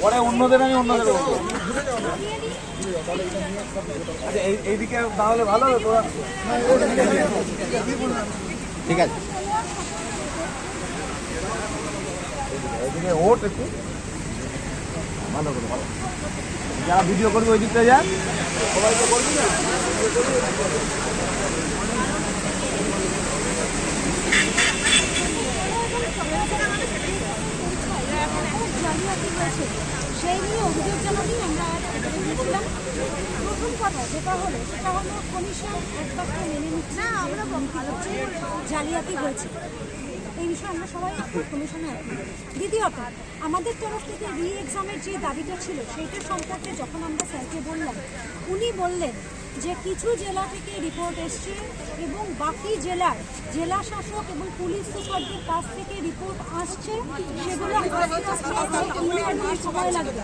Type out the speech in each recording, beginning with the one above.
পরে অন্যদের আমি অন্যদের আচ্ছা এই এইদিকে তাহলে ভালো হবে তোরা ঠিক আছে। এদিকে ওট একটু। ভালো করে ভালো। যারা ভিডিও করবে ওই দিকটা যা। সবাই তো করবি না? জালিয়াতি হয়েছে, সেই নিয়ে অভিযোগ জানাতেই আমরা গিয়েছিলাম প্রথম কথা যেটা হলো, সেটা হলো কমিশন এক বাক্যে মেনে নিচ্ছে না, আমরা জালিয়াতি হয়েছে এই বিষয়ে আমরা সবাই কমিশনে। দ্বিতীয়ত, আমাদের তরফ থেকে রি এক্সামের যে দাবিটা ছিল, সেইটা সম্পর্কে যখন আমরা স্যারকে বললাম, উনি বললেন যে কিছু জেলা থেকে রিপোর্ট এসছে এবং বাকি জেলার জেলা শাসক এবং পুলিশ সুপারদের কাছ থেকে রিপোর্ট আসছে, সেগুলো সময় লাগবে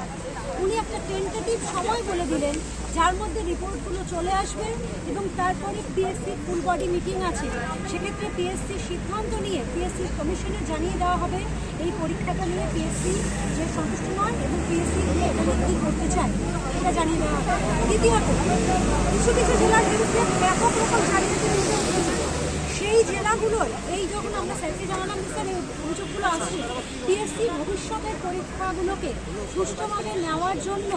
উনি একটা টেন্টেটিভ সময় বলে দিলেন, যার মধ্যে রিপোর্টগুলো চলে আসবে এবং তারপরে পিএসসি ফুল বডি মিটিং আছে। সেক্ষেত্রে পিএসসি সিদ্ধান্ত নিয়ে পিএসসি কমিশনে জানিয়ে দেওয়া হবে। এই পরীক্ষাটা নিয়ে পিএসসি যে সন্তুষ্ট নয় এবং পিএসসি নিয়ে কী করতে চায়। এটা জানি না। দ্বিতীয়ত কিছু কিছু জেলার বিরুদ্ধে ব্যাপক রকম অভিযোগ সেই জেলাগুলোর এই যখন আমরা স্যারকে জানালাম যে স্যার, এই অভিযোগগুলো আসছে পিএসসি ভবিষ্যতের পরীক্ষাগুলোকে সুষ্ঠুভাবে নেওয়ার জন্য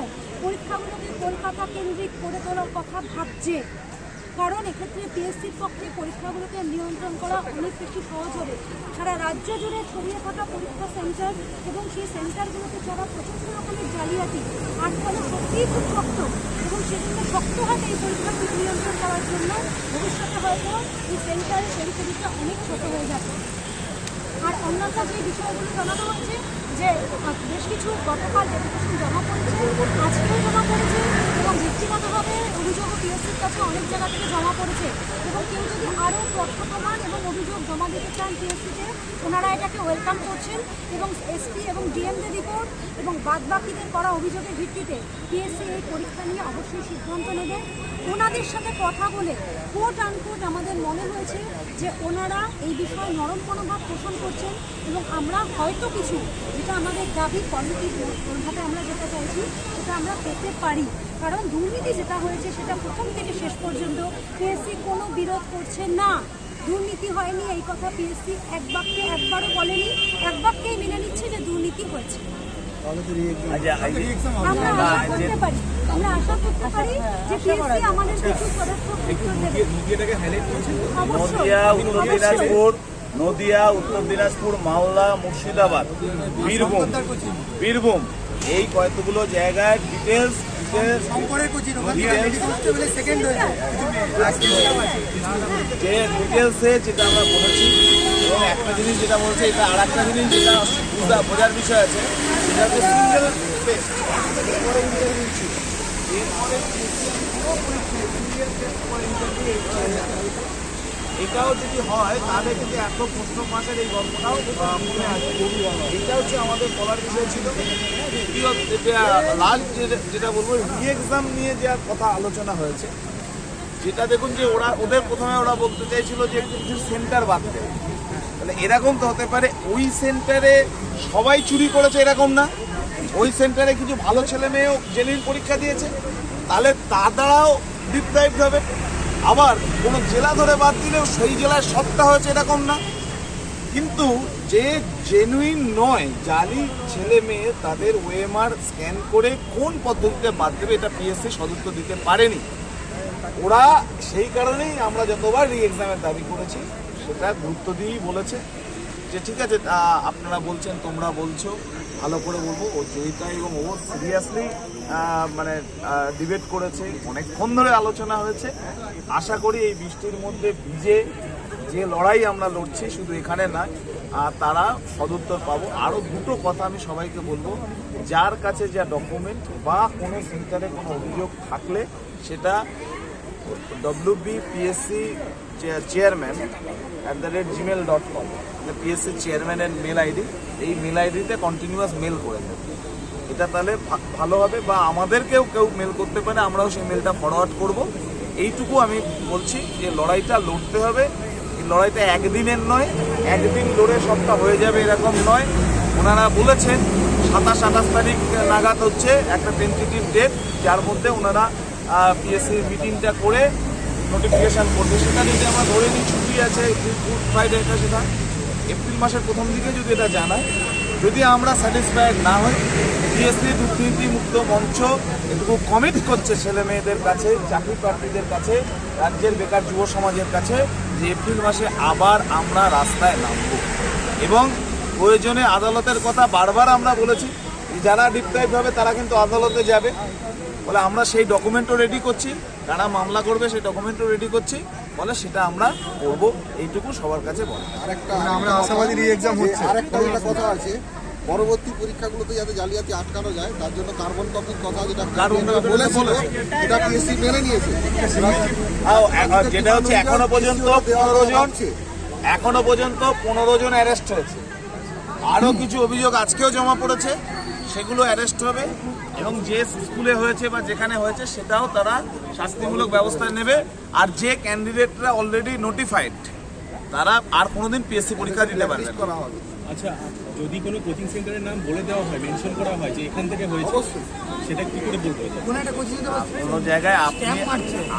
পরীক্ষাগুলোকে কলকাতা কেন্দ্রিক করে তোলার কথা ভাবছে। কারণ এক্ষেত্রে পিএসসির পক্ষে পরীক্ষাগুলোকে নিয়ন্ত্রণ করা অনেক বেশি সহজ হবে। সারা রাজ্য জুড়ে ছড়িয়ে থাকা পরীক্ষা সেন্টার এবং সেই সেন্টারগুলোতে চলা প্রচণ্ড রকমের জালিয়াতি আর ফলে সত্যিই খুব শক্ত এবং সেজন্য শক্ত হাতে এই পরীক্ষাগুলো নিয়ন্ত্রণ করার জন্য ভবিষ্যতে হয়তো এই সেন্টারের পরিস্থিতিটা অনেক ছোট হয়ে যাবে। আর অন্যান্য যে বিষয়গুলো জানানো হয়েছে যে বেশ কিছু গতকাল ডেপুটেশন জমা পড়েছে, আজকেও জমা পড়েছে। এবং ব্যক্তিগতভাবে অভিযোগও পিএসসির কাছে অনেক জায়গা থেকে জমা পড়েছে। এবং কেউ যদি আরও তথ্য প্রমাণ এবং অভিযোগ জমা দিতে চান পিএসসিতে ওনারা এটাকে ওয়েলকাম করছেন এবং এসপি এবং ডিএমদের রিপোর্ট এবং বাদবাকিদের করা অভিযোগের ভিত্তিতে পিএসসি এই পরীক্ষা নিয়ে অবশ্যই সিদ্ধান্ত নেবে। ওনাদের সাথে কথা বলে কোর্ট আনকোর্ট আমাদের মনে হয়েছে যে ওনারা এই বিষয়ে নরম মনোভাব পোষণ করছেন এবং আমরা হয়তো কিছু, যেটা আমাদের দাবি পজিটিভ ভাবে আমরা যেটা চাইছি, সেটা আমরা পেতে পারি। কারণ দুর্নীতি যেটা হয়েছে সেটা প্রথম থেকে শেষ পর্যন্ত পিএসসি কোনো বিরোধ করছে না। দুর্নীতি হয়নি এই কথা পিএসসি এক বাক্যে একবারও বলেনি এক বাক্যেই মেনে নিচ্ছে যে দুর্নীতি হয়েছে। আমরা আশা করতে পারি আমরা আশা করতে পারি যে পিএসসি আমাদের কিছু পদক্ষেপ উত্তর দেবে। অবশ্যই নদিয়া উত্তর অবশ্যই। দিনাজপুর নদিয়া উত্তর দিনাজপুর মালদা মুর্শিদাবাদ বীরভূম বীরভূম। এই কয়েকগুলো জায়গায় ডিটেলস যে ডিটেলসে যেটা আমরা বলেছি এবং একটা জিনিস যেটা বলছে এটা আর একটা জিনিস যেটা বুঝা বোঝার বিষয় আছে সেটা হচ্ছে সিঙ্গেল টেস্ট এরপরে পুরোপুরি সিঙ্গেল এটাও যদি হয়, তাহলে কিন্তু এত প্রশ্ন ফাঁসের এই গল্পটাও মনে আছে। এটা হচ্ছে আমাদের বলার বিষয় ছিল। যেটা বলব রি এক্সাম নিয়ে যে কথা আলোচনা হয়েছে, যেটা দেখুন যে ওরা, ওদের প্রথমে ওরা বলতে চাইছিল যে কিছু সেন্টার বাদ দেবে তাহলে এরকম তো হতে পারে, ওই সেন্টারে সবাই চুরি করেছে এরকম না। ওই সেন্টারে কিছু ভালো ছেলে মেয়েও জেনুইন পরীক্ষা দিয়েছে। তাহলে তার দ্বারাও ডিপ্রাইভড হবে। আবার কোনো জেলা ধরে বাদ দিলেও সেই জেলায় সত্তা হয়েছে এরকম না। কিন্তু যে জেনুইন নয়, জালি ছেলে মেয়ে তাদের ওএমআর স্ক্যান করে কোন পদ্ধতিতে বাদ দেবে এটা পিএসসি সদস্য দিতে পারেনি। ওরা সেই কারণেই আমরা যতবার রি এক্সামের দাবি করেছি, সেটা গুরুত্ব দিয়েই বলেছে। যে ঠিক আছে আপনারা বলছেন, তোমরা বলছো, ভালো করে বলব, ও জয়িতা এবং ও সিরিয়াসলি মানে ডিবেট করেছে, অনেকক্ষণ ধরে আলোচনা হয়েছে। আশা করি এই বৃষ্টির মধ্যে ভিজে যে লড়াই আমরা লড়ছি শুধু এখানে নয় আর তারা সদুত্তর পাবো। আরও দুটো কথা আমি সবাইকে বলব। যার কাছে যা ডকুমেন্ট বা কোনো সেন্টারে কোনো অভিযোগ থাকলে সেটা W B PSC chairman at the rate Gmail dot com PSC চেয়ারম্যানের মেল আইডি এই মেল আইডিতে কন্টিনিউয়াস মেল করে দেবে। এটা তাহলে ভালো হবে বা আমাদেরকেও কেউ মেল করতে পারে, আমরাও সেই মেলটা ফরওয়ার্ড করব। এইটুকু আমি বলছি যে লড়াইটা লড়তে হবে। লড়াইটা একদিনের নয়, একদিন লড়ে সবটা হয়ে যাবে এরকম নয়। ওনারা বলেছেন, সাতাশ আঠাশ তারিখ নাগাদ হচ্ছে একটা টেন্টেটিভ ডেট যার মধ্যে ওনারা পিএসসির মিটিংটা করে নোটিফিকেশান করবে। সেটা যদি আমরা ধরে নিই, ছুটি আছে গুড ফ্রাইডেটা সেটা। এপ্রিল মাসের প্রথম দিকে যদি এটা জানায় যদি আমরা স্যাটিসফাইড না হই পিএসসি দুর্নীতি মুক্ত মঞ্চ এটুকু কমিট করছে ছেলে মেয়েদের কাছে চাকরি প্রার্থীদের কাছে, রাজ্যের বেকার যুব সমাজের কাছে যে এপ্রিল মাসে আবার আমরা রাস্তায় নামব। এবং প্রয়োজনে আদালতের কথা বারবার আমরা বলেছি যারা ডিপ্রাইভ হবে তারা কিন্তু আদালতে যাবে। বলে আমরা সেই ডকুমেন্টও রেডি করছি, যারা মামলা করবে সেই ডকুমেন্টও রেডি করছি। বলে সেটা আমরা করব এইটুকু সবার কাছে বলে আরেকটা আমরা আশাবাদী রি-এক্সাম হচ্ছে। আরেকটা যেটা কথা আছে পরবর্তী পরীক্ষাগুলোতে যাতে জালিয়াতি আটকানো যায় তার জন্য কার্বন কপির কথা যেটা বলেছিল বলেছে। এটা পিএসসি মেনে নিয়েছে যেটা হচ্ছে এখনও পর্যন্ত পনেরো জন। এখনও পর্যন্ত পনেরো জন অ্যারেস্ট হয়েছে আরও কিছু অভিযোগ আজকেও জমা পড়েছে সেগুলো অ্যারেস্ট হবে এবং যে স্কুলে হয়েছে বা যেখানে হয়েছে সেটাও তারা শাস্তিমূলক ব্যবস্থা নেবে। আর যে ক্যান্ডিডেটরা অলরেডি নোটিফাইড তারা আর কোনোদিন পিএসসি পরীক্ষা দিতে পারবে না। করা হবে আচ্ছা যদি কোনো কোচিং সেন্টারের নাম বলে দেওয়া হয় মেনশন করা হয় যে এখান থেকে হয়েছে সেটা কি করে বলব? কোনো জায়গায় আপনি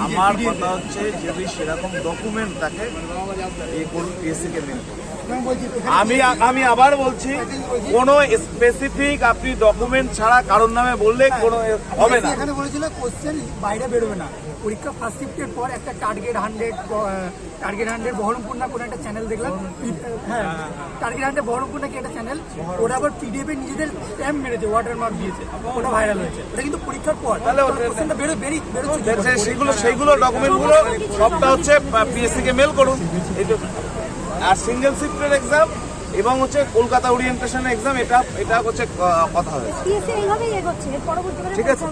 আমার কথা হচ্ছে যদি সেরকম ডকুমেন্ট থাকে এই করুন পিএসসি কে করুন। আমি আমি আবার বলছি কোনো স্পেসিফিক আপনি ডকুমেন্ট ছাড়া কারোর নামে বললে কোনো হবে না। এখানে বলেছিল কোশ্চেন বাইরে বেরোবে না। পরীক্ষা ফার্স্ট শিফটের পর একটা target hundred target hundred Baharampur না কোনো একটা চ্যানেল দেখলাম। হ্যাঁ টার্গেট হান্ড্রেড বহরমপুর নাকি একটা চ্যানেল ওরা আবার পিডিএফ এ নিজেদের স্ট্যাম্প মেরেছে ওয়াটার মার্ক দিয়েছে। ওটা ভাইরাল হয়েছে। ওটা কিন্তু পরীক্ষার পর। তাহলে কোশ্চেনটা বেরো বেরিয়ে বেরোচ্ছে? সেগুলো সেইগুলো ডকুমেন্টগুলো সবটা হচ্ছে পিএসসি কে মেল করুন। এইটুকু আর সিঙ্গেল শিফটের এক্সাম এবং হচ্ছে কলকাতা ওরিয়েন্টেশন এক্সাম এটা এটা হচ্ছে কথা হয়েছে ঠিক আছে।